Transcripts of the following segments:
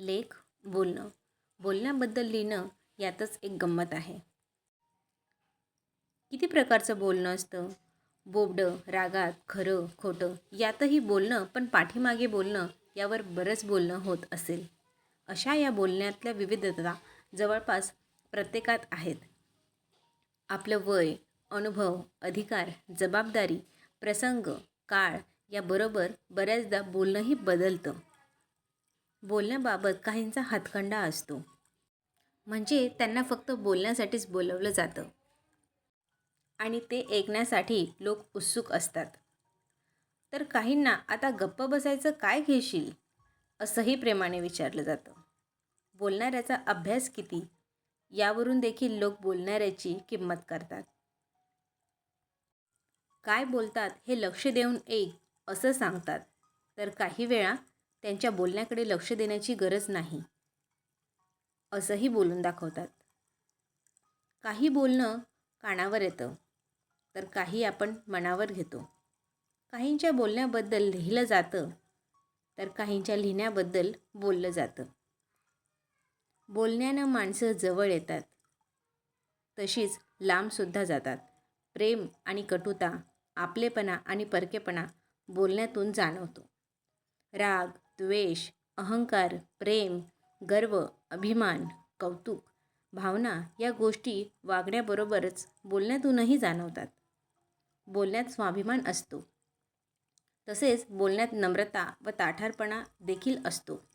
लेख बोलणं. बोलण्याबद्दल लिहिणं यातच एक गंमत आहे. किती प्रकारचं बोलणं असतं? बोबडं रागात खरं खोटं यातही बोलणं पण पाठीमागे बोलणं यावर बरंच बोलणं होत असेल. अशा या बोलण्यातल्या विविधता जवळपास प्रत्येकात आहेत. आपलं वय अनुभव अधिकार जबाबदारी प्रसंग काळ याबरोबर बऱ्याचदा बोलणंही बदलतं. बोलण्याबाबत काहींचा हातखंडा असतो. म्हणजे त्यांना फक्त बोलण्यासाठीच बोलवलं जातं. आणि ते ऐकण्यासाठी लोक उत्सुक असतात. तर काहींना आता गप्प बसायचं काय घेशील? असंही प्रेमाने विचारलं जातं. बोलणाऱ्याचा अभ्यास किती? यावरून देखील लोक बोलणाऱ्याची किंमत करतात. काय बोलतात हे लक्ष देऊन ऐक असं सांगतात. तर काही वेळा त्यांच्या बोलण्याकडे लक्ष देण्याची गरज नाही. असंही बोलून दाखवतात. काही बोलणं कानावर येतं तर काही आपण मनावर घेतो. काहींच्या बोलण्याबद्दल लिहिलं जातं तर काहींच्या लिहिण्याबद्दल बोललं जातं. बोलण्यानं माणसं जवळ येतात. तशीच लांबसुद्धा जातात. प्रेम आणि कटुता आपलेपणा आणि परकेपणा बोलण्यातून जाणवतो. राग द्वेष अहंकार प्रेम गर्व अभिमान कौतुक भावना या गोष्टी वागण्याबरोबरच बोलण्यातूनही जाणवतात. बोलण्यात स्वाभिमान असतो. तसेच बोलण्यात नम्रता व ताठारपणा देखील असतो.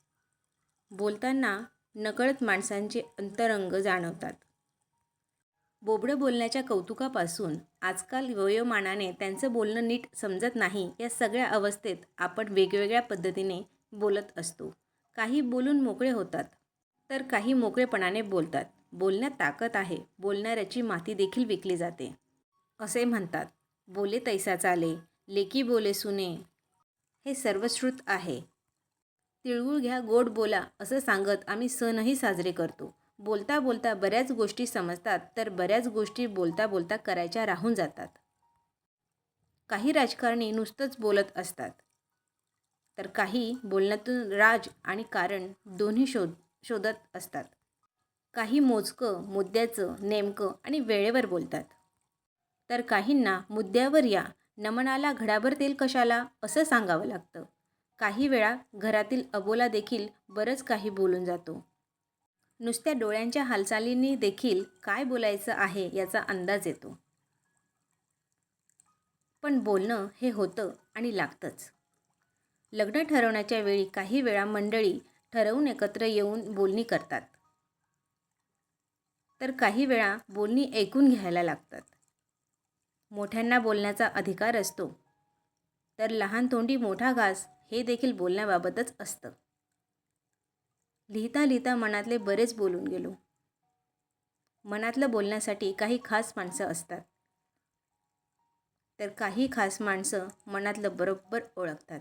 बोलताना नकळत माणसांचे अंतरंग जाणवतात. बोबडं बोलण्याच्या कौतुकापासून आजकाल वयोमानाने त्यांचं बोलणं नीट समजत नाही या सगळ्या अवस्थेत आपण वेगवेगळ्या पद्धतीने बोलत असतो. काही बोलून मोकळे होतात तर काही मोकळेपणाने बोलतात. बोलण्यात ताकद आहे बोलणाऱ्याची माती देखील विकली जाते. असे म्हणतात बोले तैसा चाले लेकी बोले सुने. हे सर्वश्रुत आहे. तिळगुळ घ्या गोड बोला असं सांगत आम्ही सणही साजरे करतो. बोलता बोलता बऱ्याच गोष्टी समजतात तर बऱ्याच गोष्टी बोलता बोलता करायच्या राहून जातात. काही राजकारणी नुसतंच बोलत असतात. तर काही बोलण्यातून राज आणि कारण दोन्ही शोध शोधत असतात. काही मोजकं मुद्द्याचं नेमकं आणि वेळेवर बोलतात. तर काहींना मुद्द्यावर या नमनाला घडाभर तेल कशाला असं सांगावं लागतं. काही वेळा घरातील अबोला देखील बरंच काही बोलून जातो. नुसत्या डोळ्यांच्या हालचालींनी देखील काय बोलायचं आहे याचा अंदाज येतो. पण बोलणं हे होतं आणि लागतंच. लग्न ठरवण्याच्या वेळी काही वेळा मंडळी ठरवून एकत्र येऊन बोलणी करतात. तर काही वेळा बोलणी ऐकून घ्यायला लागतात. मोठ्यांना बोलण्याचा अधिकार असतो. तर लहान तोंडी मोठा घास हे देखील बोलण्याबाबतच असतं. लिहिता लिहिता मनातले बरेच बोलून गेलो. मनातलं बोलण्यासाठी काही खास माणसं असतात. तर काही खास माणसं मनातलं बरोबर ओळखतात.